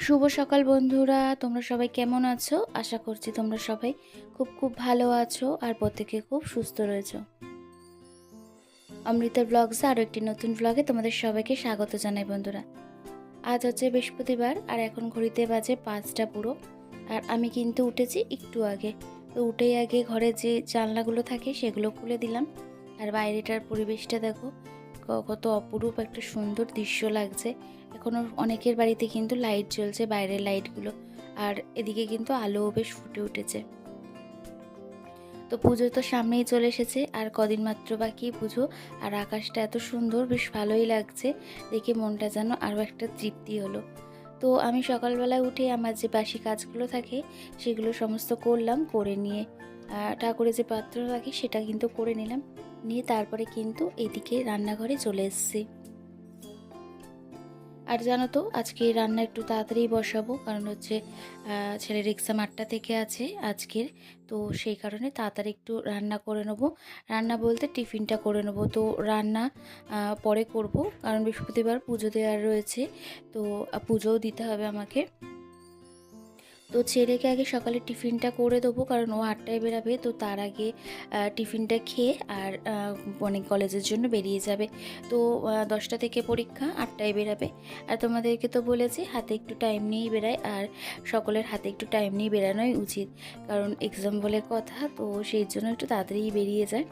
শুভ সকাল বন্ধুরা, তোমরা সবাই কেমন আছো? আশা করছি তোমরা সবাই খুব খুব ভালো আছো আর প্রত্যেকে খুব সুস্থ রয়েছো। অমৃতার ব্লগসে আরও একটি নতুন ব্লগে তোমাদের সবাইকে স্বাগত জানাই বন্ধুরা। আজ হচ্ছে বৃহস্পতিবার আর এখন ঘড়িতে বাজে পাঁচটা পুরো। আর আমি কিন্তু উঠেছি একটু আগে। তো উঠেই আগে ঘরে যে জানলাগুলো থাকে সেগুলো খুলে দিলাম। আর বাইরেটার পরিবেশটা দেখো কত অপরূপ একটা সুন্দর দৃশ্য লাগছে। এখনও অনেকের বাড়িতে কিন্তু লাইট জ্বলছে, বাইরের লাইটগুলো আর এদিকে কিন্তু আলোও বেশ ফুটে উঠেছে। তো পুজো তো সামনেই চলে এসেছে, আর কদিন মাত্র বাকি পুজো। আর আকাশটা এত সুন্দর, বেশ ভালোই লাগছে। দেখে মনটা যেন আরও একটা তৃপ্তি হলো। তো আমি সকালবেলায় উঠে আমার যে বাসি কাজগুলো থাকে, সেগুলো সমস্ত করলাম, করে নিয়ে ঠাকুরের যে পাত্র থাকে সেটা কিন্তু করে নিলাম। নিয়ে তারপরে কিন্তু এদিকে রান্নাঘরে চলে এসেছি। আর জানো তো, আজকে রান্না একটু তাড়াতাড়ি বসাবো, কারণ হচ্ছে ছেলের এক্সাম আটটা থেকে আছে আজকের, তো সেই কারণে তাড়াতাড়ি একটু রান্না করে নেব। রান্না বলতে টিফিনটা করে নেব। তো রান্না পরে করব, কারণ বৃহস্পতিবার পুজো দেওয়ার রয়েছে, তো পুজোও দিতে হবে আমাকে। তো ছেলেকে আগে সকালে টিফিনটা করে দেবো, কারণ ও আটটায় বেরাবে। তো তার আগে টিফিনটা খেয়ে আর মানে কলেজের জন্য বেরিয়ে যাবে। তো দশটা থেকে পরীক্ষা, আটটায় বেরাবে। আর তোমাদেরকে তো বলেছি, হাতে একটু টাইম নিয়েই বেরায়। আর সকলের হাতে একটু টাইম নিয়ে বেরানোই উচিত। কারণ এক্সাম বলে কথা, তো সেই জন্য একটু তাড়াতাড়ি বেরিয়ে যায়।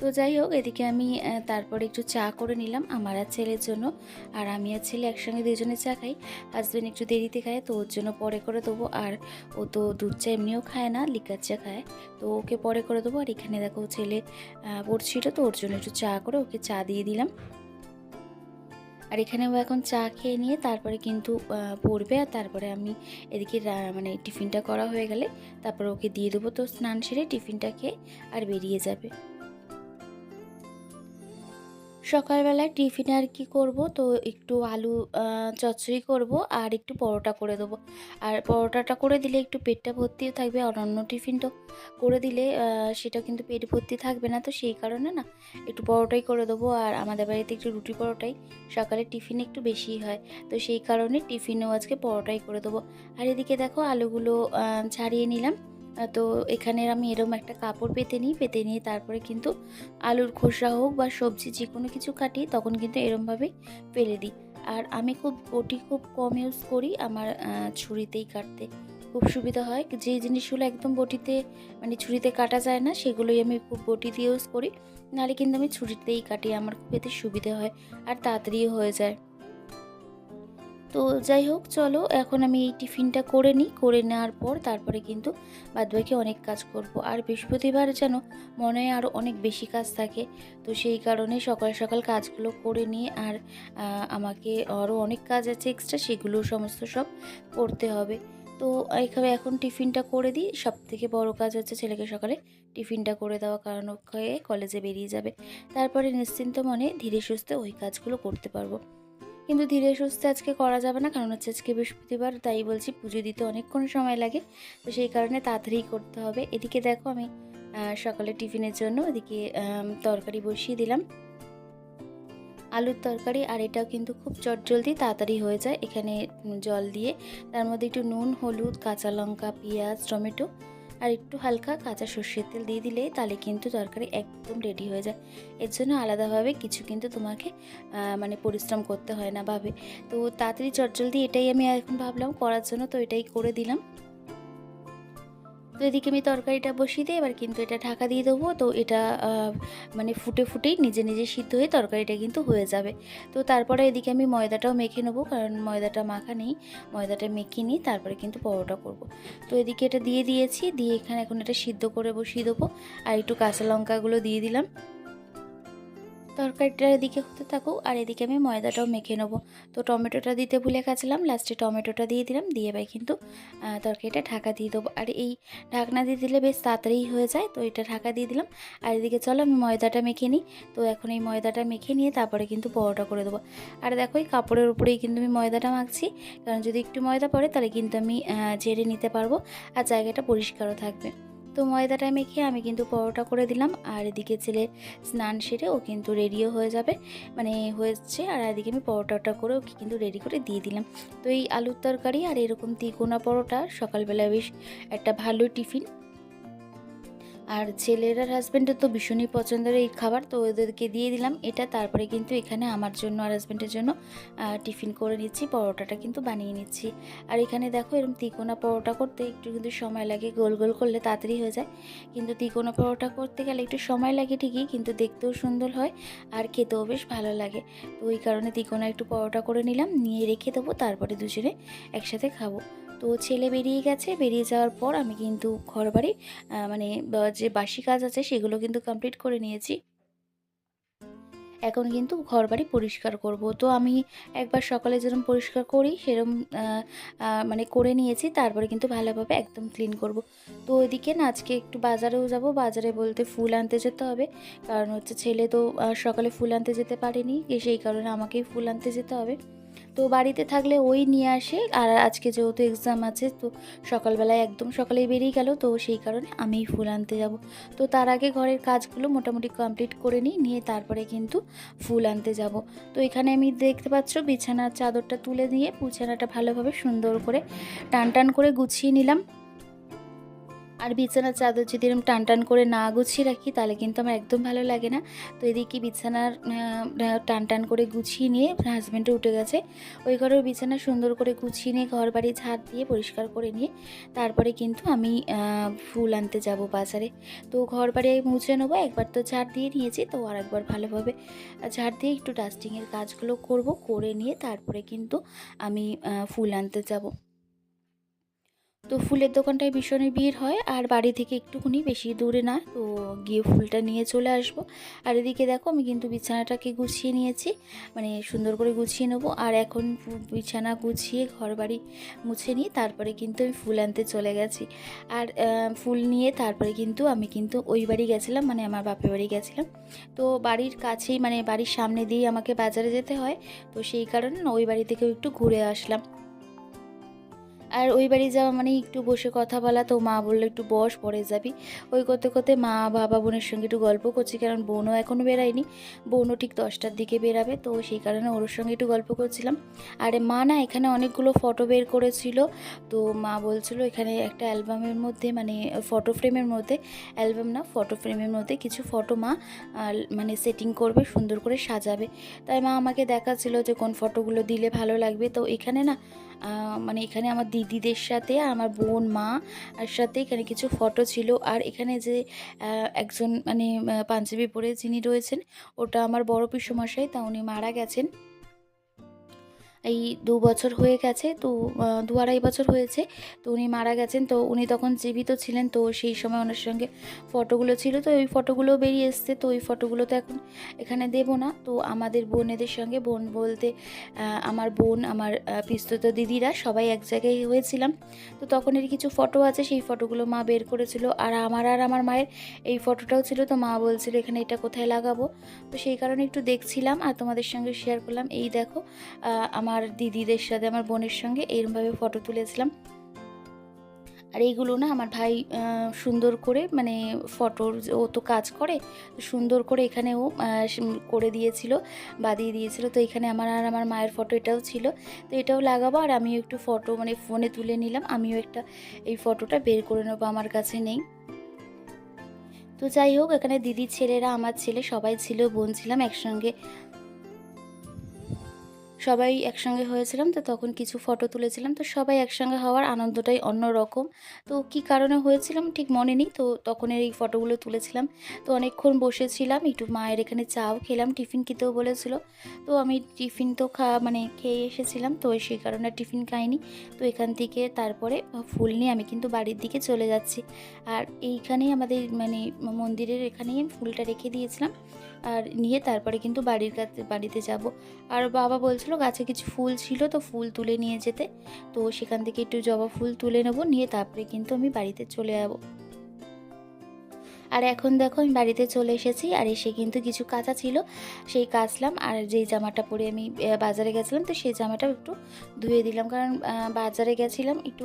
তো যাই হোক, এদিকে আমি তারপরে একটু চা করে নিলাম আমার আর ছেলের জন্য। আর আমি আর ছেলে একসঙ্গে দুজনে চা খাই। হাজব্যান্ড একটু দেরিতে খায়, তো ওর জন্য পরে করে দেবো। আর ও তো দুধ চা এমনিও খায় না লিকার চা খায়। তো ওকে পরে করে দেবো। আর এখানে দেখো ছেলে পড়ছিল, তো ওর জন্য একটু চা করে ওকে চা দিয়ে দিলাম। আর এখানে ও এখন চা খেয়ে নিয়ে তারপরে কিন্তু পড়বে। আর তারপরে আমি এদিকে মানে টিফিনটা করা হয়ে গেলে তারপরে ওকে দিয়ে দেবো। তো স্নান সেরে টিফিনটা খেয়ে আর বেরিয়ে যাবে। সকালবেলায় টিফিনে আর কি করব? তো একটু আলু চচ্চড়ি করব আর একটু পরোটা করে দেবো। আর পরোটাটা করে দিলে একটু পেটটা ভর্তি থাকবে আর অন্য টিফিনটা করে দিলে সেটা কিন্তু পেট ভর্তি থাকবে না। তো সেই কারণে না, একটু পরোটাই করে দেবো। আর আমাদের বাড়িতে একটু রুটি পরোটাই সকালে টিফিন একটু বেশি হয়। তো সেই কারণে টিফিনেও আজকে পরোটাই করে দেবো। আর এদিকে দেখো আলুগুলো ছাড়িয়ে নিলাম। তো এখানে আমি এরম একটা কাপড় পেতে নিই, পেতে নিয়ে তারপরে কিন্তু আলুর খোসা হোক বা সবজি যে কোনো কিছু কাটি তখন কিন্তু এরমভাবেই ফেলে দিই। আর আমি খুব বটি খুব কম ইউজ করি আমার ছুরিতেই কাটতে। খুব সুবিধা হয়। যে জিনিসগুলো একদম বটিতে মানে ছুরিতে কাটা যায় না, সেগুলোই আমি খুব বটি দিয়ে ইউজ করি। নাহলে কিন্তু আমি ছুরিতেই কাটি, আমার খুব এতে সুবিধা হয়। আর তাড়াতাড়িও হয়ে যায়। তো যাই হোক, চলো, এখন আমি এই টিফিনটা করে নিই। করে নেওয়ার পর তারপরে কিন্তু বাদবাকি অনেক কাজ করব। আর বৃহস্পতিবার যেন মনে হয় আরও অনেক বেশি কাজ থাকে। তো সেই কারণে সকাল সকাল কাজগুলো করে নিয়ে আর আমাকে আরও অনেক কাজ আছে এক্সট্রা সেগুলো সমস্ত সব করতে হবে। তো এখানে এখন টিফিনটা করে দিই। সব থেকে বড়ো কাজ হচ্ছে ছেলেকে সকালে টিফিনটা করে দেওয়া, কারণ ওকে কলেজে বেরিয়ে যাবে। তারপরে নিশ্চিন্ত মনে ধীরে সুস্থে ওই কাজগুলো করতে পারব। কিন্তু ধীরে সুস্থে আজকে করা যাবে না, কারণ হচ্ছে আজকে বৃহস্পতিবার, তাই বলছি পুজো দিতে অনেকক্ষণ সময় লাগে। তো সেই কারণে তাড়াতাড়ি করতে হবে। এদিকে দেখো আমি সকালে টিফিনের জন্য এদিকে তরকারি বসিয়ে দিলাম। আলুর তরকারি, আর এটাও কিন্তু খুব চটজলদি তাড়াতাড়ি হয়ে যায়। এখানে জল দিয়ে। তার মধ্যে একটু নুন, হলুদ, কাঁচা লঙ্কা, পেঁয়াজ, টমেটো আর একটু হালকা কাঁচা সর্ষের তেল দিয়ে দিলে তাহলে কিন্তু তরকারি একদম রেডি হয়ে যায়। এর জন্য আলাদাভাবে কিছু কিন্তু তোমাকে মানে পরিশ্রম করতে হয় না ভাবে। তো তাড়াতাড়ি চটজলদি এটাই আমি এখন ভাবলাম, করার জন্য তো এটাই করে দিলাম। তো এদিকে আমি তরকারিটা বসিয়ে দিই এবার কিন্তু এটা ঢাকা দিয়ে দেবো। তো এটা মানে ফুটে ফুটেই নিজে নিজে সিদ্ধ হয়ে তরকারিটা কিন্তু হয়ে যাবে। তো তারপরে এদিকে আমি ময়দাটাও মেখে নেব, কারণ ময়দাটা মাখা নেই, ময়দাটা মেখে নিই তারপরে কিন্তু পরোটা করব। তো এদিকে এটা দিয়ে দিয়েছি, দিয়ে এখানে এখন এটা সিদ্ধ করে বসিয়ে দেবো। আর একটু কাঁচা লঙ্কাগুলো দিয়ে দিলাম। তরকারিটা এদিকে হতে থাকুক, আর এদিকে আমি ময়দাটাও মেখে নেব। তো টমেটোটা দিতে ভুলে গেছিলাম, লাস্টে টমেটোটা দিয়ে দিলাম, দিয়ে এবার কিন্তু তরকারিটা ঢাকা দিয়ে দেবো। আর এই ঢাকনা দিয়ে দিলে বেশ তাড়াতাড়ি হয়ে যায়, তো এটা ঢাকা দিয়ে দিলাম। আর এদিকে চলো আমি ময়দাটা মেখে নিই। তো এখন এই ময়দাটা মেখে নিয়ে তারপরে কিন্তু পরোটা করে দেবো। আর দেখো এই কাপড়ের উপরেই কিন্তু আমি ময়দাটা মাখছি। কারণ যদি একটু ময়দা পড়ে তাহলে কিন্তু আমি ঝেড়ে নিতে পারব, আর জায়গাটা পরিষ্কারও থাকবে। তো ময়দাটা মেখে আমি কিন্তু পরোটা করে দিলাম। আর এদিকে ছেলে স্নান সেরে ও কিন্তু রেডিও হয়ে যাবে। মানে হয়েছে আর এদিকে আমি পরোটাটা করে ওকে কিন্তু রেডি করে দিয়ে দিলাম। তো এই আলুর তরকারি আর এরকম তিকোনা পরোটা সকালবেলা বেশ একটা ভালো টিফিন। আর ছেলের আর হাজব্যান্ডের তো ভীষণই পছন্দের এই খাবার, তো ওদেরকে দিয়ে দিলাম এটা। তারপরে কিন্তু এখানে আমার জন্য আর হাজব্যান্ডের জন্য টিফিন করে নিচ্ছি, পরোটাটা কিন্তু বানিয়ে নিচ্ছি। আর এখানে দেখো এরকম তিকোনা পরোটা করতে একটু কিন্তু সময় লাগে, গোল গোল করলে তাড়াতাড়ি হয়ে যায়। কিন্তু তিকোনা পরোটা করতে গেলে একটু সময় লাগে ঠিকই, কিন্তু দেখতেও সুন্দর হয় আর খেতেও বেশ ভালো লাগে। তো ওই কারণে তিকোনা একটু পরোটা করে নিলাম, নিয়ে রেখে দেবো, তারপরে দুজনে একসাথে খাব। তো ছেলে বেরিয়ে গেছে। বেরিয়ে যাওয়ার পর আমি কিন্তু ঘর বাড়ি মানে যে বাসি কাজ আছে সেগুলো কিন্তু কমপ্লিট করে নিয়েছি। এখন কিন্তু ঘর বাড়ি পরিষ্কার করব। তো আমি একবার সকালে যেরকম পরিষ্কার করি সেরকম মানে করে নিয়েছি। তারপরে কিন্তু ভালোভাবে একদম ক্লিন করব। তো ওইদিকে না, আজকে একটু বাজারেও যাব। বাজারে বলতে ফুল আনতে যেতে হবে। কারণ হচ্ছে ছেলে তো সকালে ফুল আনতে যেতে পারেনি। সেই কারণে আমাকেই ফুল আনতে যেতে হবে। তো বাড়িতে থাকলে ওই নিয়ে আসে। আর আজকে যেহেতু এক্সাম আছে, তো সকালবেলায় একদম সকালেই বেরিয়ে গেল, তো সেই কারণে আমিই ফুল আনতে যাব। তো তার আগে ঘরের কাজগুলো মোটামুটি কমপ্লিট করে নিই, নিয়ে তারপরে কিন্তু ফুল আনতে যাব। তো এখানে আমি দেখতে পাচ্ছ বিছানার চাদরটা তুলে দিয়ে, বিছানাটা ভালোভাবে সুন্দর করে টান টান করে গুছিয়ে নিলাম। আর বিছানার চাদর যদি এরকম টান টান করে না গুছিয়ে রাখি, তাহলে কিন্তু আমার একদম ভালো লাগে না। তো এদিকে বিছানার টান টান করে গুছিয়ে নিয়ে হাজব্যান্ডও উঠে গেছে। ওই ঘরের বিছানা সুন্দর করে গুছিয়ে নিয়ে ঘর বাড়ি ঝাড় দিয়ে পরিষ্কার করে নিয়ে তারপরে কিন্তু আমি ফুল আনতে যাব বাজারে। তো ঘর বাড়ি মুছে নেব, একবার তো ঝাড় দিয়ে নিয়েছি, তো আর একবার ভালোভাবে ঝাড় দিয়ে একটু ডাস্টিংয়ের কাজগুলো করব, করে নিয়ে তারপরে কিন্তু আমি ফুল আনতে যাব। তো ফুলের দোকানটায় ভীষণই ভিড় হয় আর বাড়ি থেকে একটুখানি বেশি দূরে না, তো গিয়ে ফুলটা নিয়ে চলে আসব। আর এদিকে দেখো আমি কিন্তু বিছানাটাকে গুছিয়ে নিয়েছি মানে সুন্দর করে গুছিয়ে নেব। আর এখন বিছানা গুছিয়ে ঘর বাড়ি মুছে নিয়ে তারপরে কিন্তু আমি ফুল আনতে চলে গেছি। আর ফুল নিয়ে তারপরে কিন্তু আমি কিন্তু ওই বাড়ি গেছিলাম মানে আমার বাপের বাড়ি গেছিলাম। তো বাড়ির কাছেই মানে বাড়ির সামনে দিয়ে আমাকে বাজারে যেতে হয়, তো সেই কারণে ওই বাড়ি থেকেও একটু ঘুরে আসলাম। আর ওই বাড়ি যাওয়া মানে একটু বসে কথা বলা। তো মা বলল, একটু বস, পরে যাবি। ওই করতে করতে মা, বাবা, বোনের সঙ্গে একটু গল্প করছি, কারণ বোনও এখনও বেরায়নি। বোনও ঠিক দশটার দিকে বেরাবে, তো সেই কারণে ওর সঙ্গে একটু গল্প করছিলাম। আর মা না, এখানে অনেকগুলো ফটো বের করেছিল। তো মা বলছিল, এখানে একটা অ্যালবামের মধ্যে মানে ফটো ফ্রেমের মধ্যে, অ্যালবাম না, ফটো ফ্রেমের মধ্যে কিছু ফটো মা মানে সেটিং করবে, সুন্দর করে সাজাবে। তাই মা আমাকে দেখাচ্ছিল যে কোন ফটোগুলো দিলে ভালো লাগবে। তো এখানে না মানে এখানে আমার দিদিদের সাথে, আর আমার বোন, মা, আর সাথে এখানে কিছু ফটো ছিল। আর এখানে যে একজন মানে পাঞ্জাবি পরে যিনি রয়েছেন, ওটা আমার বড় পিসমশাই, তা উনি মারা গেছেন। এই দু বছর হয়ে গেছে তো দু আড়াই বছর হয়েছে তো উনি মারা গেছেন তো উনি তখন জীবিত ছিলেন তো সেই সময় ওনার সঙ্গে ফটোগুলো ছিল তো ওই ফটোগুলো বেরিয়ে এসছে তো ওই ফটোগুলো তো এখন এখানে দেব না তো আমাদের বোনেদের সঙ্গে বোন বলতে আমার বোন আমার পিস্তত দিদিরা সবাই এক জায়গায় হয়েছিলাম তো তখনের কিছু ফটো আছে সেই ফটোগুলো মা বের করেছিল আর আমার আর আমার মায়ের এই ফটোটাও ছিল তো মা বলছিল এখানে এটা কোথায় লাগাবো তো সেই কারণে একটু দেখছিলাম আর তোমাদের সঙ্গে শেয়ার করলাম এই দেখো আহ, আমার দিদিদের সাথে আমার বোনের সঙ্গে এরমভাবে ফটো তুলেছিলাম। আর এইগুলো না আমার ভাই সুন্দর করে মানে ফটোর ও তো কাজ করে সুন্দর করে এখানেও আহ, সে- করে দিয়েছিল বাদিয়ে দিয়েছিল। তো এখানে আমার আর আমার মায়ের ফটো এটাও ছিল। তো এটাও লাগাবো আর আমিও একটু ফটো মানে ফোনে তুলে নিলাম। আমিও একটা এই ফটোটা বের করে নেব আমার কাছে নেই। তো যাই হোক এখানে দিদির ছেলেরা আমার ছেলে সবাই ছিল বোন ছিলাম একসঙ্গে সবাই একসঙ্গে হয়েছিলাম, তো তখন কিছু ফটো তুলেছিলাম, তো সবাই একসঙ্গে হওয়ার আনন্দটাই অন্য রকম তো কি কারণে হয়েছিলাম ঠিক মনে নেই, তো তখনের এই ফটোগুলো তুলেছিলাম। তো অনেকক্ষণ বসেছিলাম, একটু মায়ের এখানে চাও খেলাম, টিফিন খেতেও বলেছিল। তো আমি টিফিন তো খা মানে খেয়ে এসেছিলাম, তো সেই কারণে টিফিন খাইনি। তো এখান থেকে তারপরে ফুল নিয়ে আমি কিন্তু বাড়ির দিকে চলে যাচ্ছি। আর এইখানেই আমাদের মানে মন্দিরের এখানেই আমি ফুলটা রেখে দিয়েছিলাম। আর নিয়ে তারপরে কিন্তু বাড়ির কাছে, বাড়িতে যাব। আর বাবা বলছিল গাছে কিছু ফুল ছিল তো ফুল তুলে নিয়ে যেতে। তো সেখান থেকে একটু জবা ফুল তুলে নেব, নিয়ে তারপরে কিন্তু আমি বাড়িতে চলে যাব। আর এখন দেখো আমি বাড়িতে চলে এসেছি আর এসে কিন্তু কিছু কাঁচা ছিল, সেই কাচলাম আর যেই জামাটা পরে আমি বাজারে গেছিলাম তো সেই জামাটাও একটু ধুয়ে দিলাম। কারণ বাজারে গেছিলাম, একটু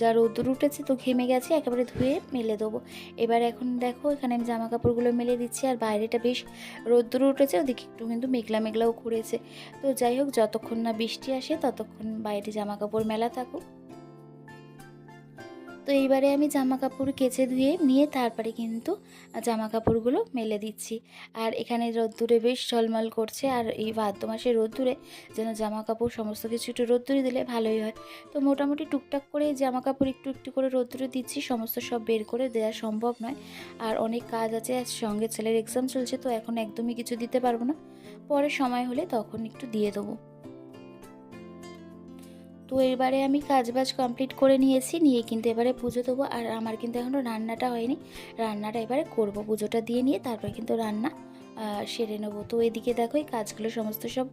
যা রোদ্দুর উঠেছে তো ঘেমে গেছে, একেবারে ধুয়ে মেলে দেবো। এবার এখন দেখো এখানে আমি জামা কাপড়গুলো মেলে দিচ্ছি আর বাইরেটা বেশ রোদ্দুর উঠেছে, ওদিকে একটু কিন্তু মেঘলা মেঘলাও ঘুরেছে তো যাই হোক, যতক্ষণ না বৃষ্টি আসে ততক্ষণ বাইরে জামা কাপড় মেলা থাকুক। তো এইবারে আমি জামা কাপড় কেচে ধুয়ে নিয়ে তারপরে কিন্তু জামা কাপড়গুলো মেলে দিচ্ছি। আর এখানে রোদ্দুরে বেশ ঝলমল করছে আর এই ভাদ্র মাসে রোদ্দুরে যেন জামা কাপড় সমস্ত কিছু একটু রোদ্দুরে দিলে ভালোই হয়। তো মোটামুটি টুকটাক করে জামা কাপড় একটু একটু করে রোদ্দুরে দিচ্ছি, সমস্ত সব বের করে দেওয়া সম্ভব নয়। আর অনেক কাজ আছে, আর সঙ্গে ছেলের এক্সাম চলছে, তো এখন একদমই কিছু দিতে পারব না। পরে সময় হলে তখন একটু দিয়ে দেবো। তো এবারে আমি কাজ বাজ কমপ্লিট করে নিয়েছি, নিয়ে কিন্তু এবারে পুজো দেবো। আর আমার কিন্তু এখনও রান্নাটা হয়নি। রান্নাটা এবারে করব, পুজোটা দিয়ে নিয়ে তারপরে কিন্তু রান্না। সেরে নেব। তো এদিকে দেখো, এই কাজগুলো সমস্ত সব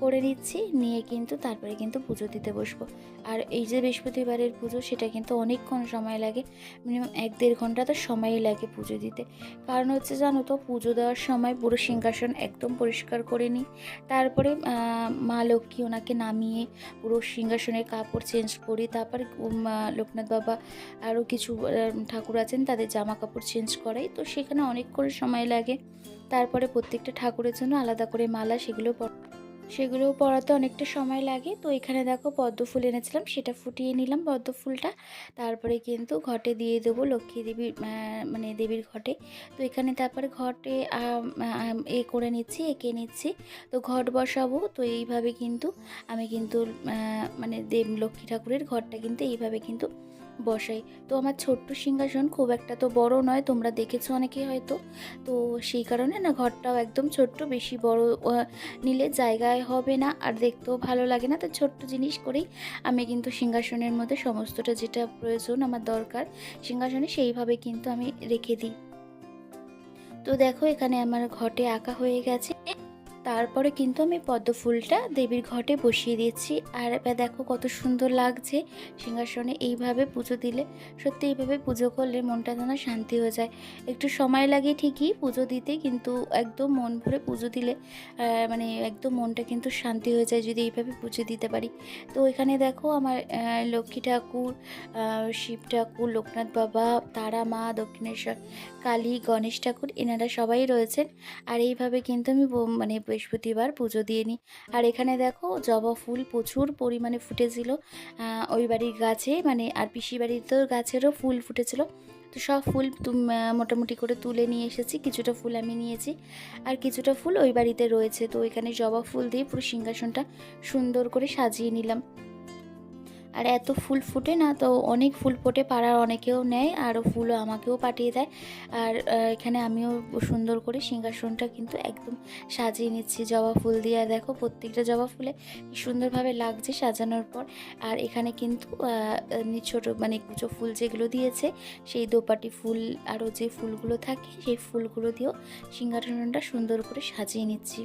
করে নিচ্ছি। নিয়ে কিন্তু তারপরে কিন্তু পুজো দিতে বসবো। আর এই যে বৃহস্পতিবারের পুজো, সেটা কিন্তু অনেকক্ষণ সময় লাগে। মিনিমাম এক দেড় ঘণ্টা তো সময়ই লাগে পুজো দিতে। কারণ হচ্ছে জানো তো, পুজো দেওয়ার সময় পুরো সিংহাসন একদম পরিষ্কার করে নিই। তারপরে মা লক্ষ্মী ওনাকে নামিয়ে পুরো সিংহাসনের কাপড় চেঞ্জ করি। তারপর লোকনাথ বাবা আরও কিছু ঠাকুর আছেন, তাদের জামা কাপড় চেঞ্জ করাই। তো সেখানে অনেকক্ষণ সময় লাগে। তারপরে প্রত্যেকটা ঠাকুরের জন্য আলাদা করে মালা সেগুলো সেগুলোও পরাতে অনেকটা সময় লাগে। তো এখানে দেখো পদ্ম ফুল এনেছিলাম, সেটা ফুটিয়ে নিলাম পদ্ম ফুলটা। তারপরে কিন্তু ঘটে দিয়ে দেবো লক্ষ্মী দেবীর মানে দেবীর ঘটে। তো এখানে তারপরে ঘটে এ করে নিচ্ছি, এঁকে নিচ্ছি। তো ঘট বসাবো, তো এইভাবে কিন্তু আমি কিন্তু মানে দেব, লক্ষ্মী ঠাকুরের ঘরটা কিন্তু এইভাবে কিন্তু বসাই তো আমার ছোট্ট সিংহাসন খুব একটা তো বড় নয়, তোমরা দেখেছ অনেকে হয়তো। তো সেই কারণে না, ঘরটাও একদম ছোট্ট, বেশি বড় নিলে জায়গায় হবে না, আর দেখতেও ভালো লাগে না। তো ছোট্ট জিনিস করেই আমি কিন্তু সিংহাসনের মধ্যে সমস্তটা যেটা প্রয়োজন, আমার দরকার, সিংহাসনে সেইভাবে কিন্তু আমি রেখে দিই। তো দেখো, এখানে আমার ঘটে আঁকা হয়ে গেছে। তারপরে কিন্তু আমি পদ্ম ফুলটা দেবীর ঘটে বসিয়ে দিয়েছি। আর এবার দেখো কত সুন্দর লাগছে সিংহাসনে এইভাবে পুজো দিলে। সত্যি এইভাবে পুজো করলে মনটা যেন শান্তি হয়ে যায়। একটু সময় লাগে ঠিকই পুজো দিতে, কিন্তু একদম মন ভরে পুজো দিলে মানে একদম মনটা কিন্তু শান্তি হয়ে যায় যদি এইভাবে পুজো দিতে পারি। তো এখানে দেখো আমার লক্ষ্মী ঠাকুর শিব ঠাকুর, লোকনাথ বাবা, তারা মা, দক্ষিণেশ্বর, কালী, গণেশ ঠাকুর এনারা সবাই রয়েছেন। আর এইভাবে কিন্তু আমি মানে বৃহস্পতিবার পুজো দিয়ে নিই আর এখানে দেখো জবা ফুল প্রচুর পরিমাণে ফুটেছিল। ওই বাড়ির গাছে মানে আর পিসি তো গাছেরও ফুল ফুটেছিল। তো সব ফুল মোটামুটি করে তুলে নিয়ে এসেছি। কিছুটা ফুল আমি নিয়েছি। আর কিছুটা ফুল ওই বাড়িতে রয়েছে। তো ওইখানে জবা ফুল দিয়ে পুরো সিংহাসনটা সুন্দর করে সাজিয়ে নিলাম। আর এত ফুল ফুটে না, তো অনেক ফুল ফোটে পাড়ার অনেকেও নেয় আর ফুলও আমাকেও পাঠিয়ে দেয়। আর এখানে আমিও সুন্দর করে সিংহাসনটা কিন্তু একদম সাজিয়ে নিচ্ছি, জবা ফুল দিয়ে। আর দেখো প্রত্যেকটা জবা ফুলে সুন্দরভাবে লাগছে সাজানোর পর। আর এখানে কিন্তু ছোটো মানে কুচো ফুল যেগুলো দিয়েছে, সেই দোপাটি ফুল আরও যে ফুলগুলো থাকে, সেই ফুলগুলো দিয়েও সিংহাসনটা সুন্দর করে সাজিয়ে নিচ্ছি।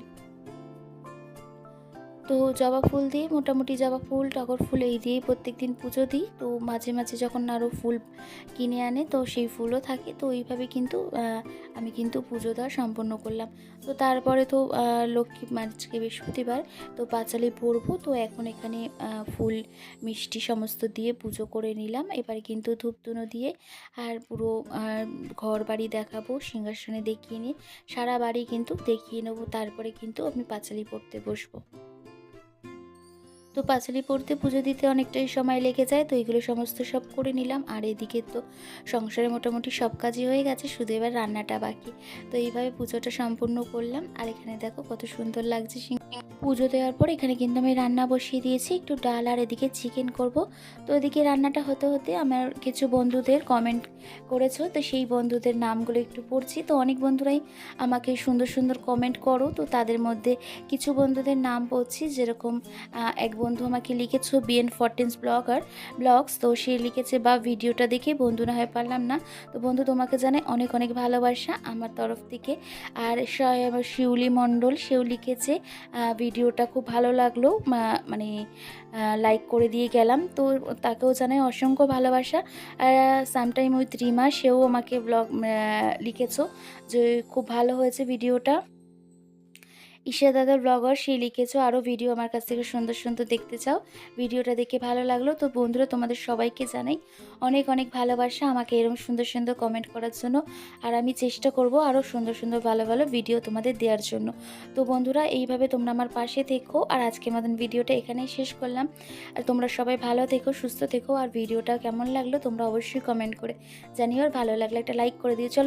তো জবা ফুল দিয়ে মোটামুটি জবা ফুল, টগর ফুল এই দিয়েই প্রত্যেক দিন পুজো দিই। তো মাঝে মাঝে যখন আরও ফুল কিনে আনে, তো সেই ফুলও থাকে। তো এইভাবে কিন্তু আমি কিন্তু পুজো দেওয়া সম্পন্ন করলাম। তো তারপরে তো লক্ষ্মী আজকে বৃহস্পতিবার, তো পাঁচালি পরবো তো এখন এখানে ফুল, মিষ্টি সমস্ত দিয়ে পুজো করে নিলাম। এবারে কিন্তু ধূপধুনো দিয়ে আর পুরো ঘর বাড়ি দেখাবো, সিংহাসনে দেখিয়ে নিয়ে সারা বাড়ি কিন্তু দেখিয়ে নেব। তারপরে কিন্তু আমি পাঁচালি পড়তে বসবো। তো পাঁচালি পড়তে পুজো দিতে অনেকটাই সময় লেগে যায়, তো এগুলো সমস্ত সব করে নিলাম। আর এদিকে তো সংসারে মোটামুটি সব কাজই হয়ে গেছে, শুধু এবার রান্নাটা বাকি। তো এইভাবে পুজোটা সম্পূর্ণ করলাম। আর এখানে দেখো কত সুন্দর লাগছে পুজো দেওয়ার পর এখানে কিন্তু আমি রান্না বসিয়ে দিয়েছি। একটু ডাল আর এদিকে চিকেন করব। তো এদিকে রান্নাটা হতে হতে আমার কিছু বন্ধুদের কমেন্ট করেছ। তো সেই বন্ধুদের নামগুলো একটু পড়ছি। তো অনেক বন্ধুরাই আমাকে সুন্দর সুন্দর কমেন্ট করো। তো তাদের মধ্যে কিছু বন্ধুদের নাম পড়ছি। যেরকম এক বন্ধু আমাকে লিখেছো বিএন ফরটিন্স ব্লগার ব্লগস তো সে লিখেছে, বা, ভিডিওটা দেখে বন্ধু না হয়ে পারলাম না। তো বন্ধু তোমাকে জানাই অনেক অনেক ভালোবাসা আমার তরফ থেকে। আর শিউলি মণ্ডল, সেও লিখেছে ভিডিওটা খুব ভালো লাগল। মানে লাইক করে দিয়ে গেলাম। তো তাকেও জানাই অসংখ্য ভালোবাসা। আর সামটাইম উইথ রিমা সেও আমাকে ব্লগ লিখেছো যে খুব ভালো হয়েছে ভিডিওটা। ঈশা দাদার ব্লগার সে লিখেছো আরও ভিডিও আমার কাছ থেকে সুন্দর সুন্দর দেখতে চাও। ভিডিওটা দেখে ভালো লাগল। তো বন্ধুরা, তোমাদের সবাইকে জানাই অনেক অনেক ভালোবাসা। আমাকে এরকম সুন্দর সুন্দর কমেন্ট করার জন্য। আর আমি চেষ্টা করব আরও সুন্দর সুন্দর ভালো ভালো ভিডিও তোমাদের দেওয়ার জন্য। তো বন্ধুরা, এইভাবে তোমরা আমার পাশে থেকো। আর আজকে মতন ভিডিওটা এখানেই শেষ করলাম। আর তোমরা সবাই ভালো থেকো, সুস্থ থেকো। আর ভিডিওটা কেমন লাগল তোমরা অবশ্যই কমেন্ট করে জানিও। আর ভালো লাগলে একটা লাইক করে দিও। চলো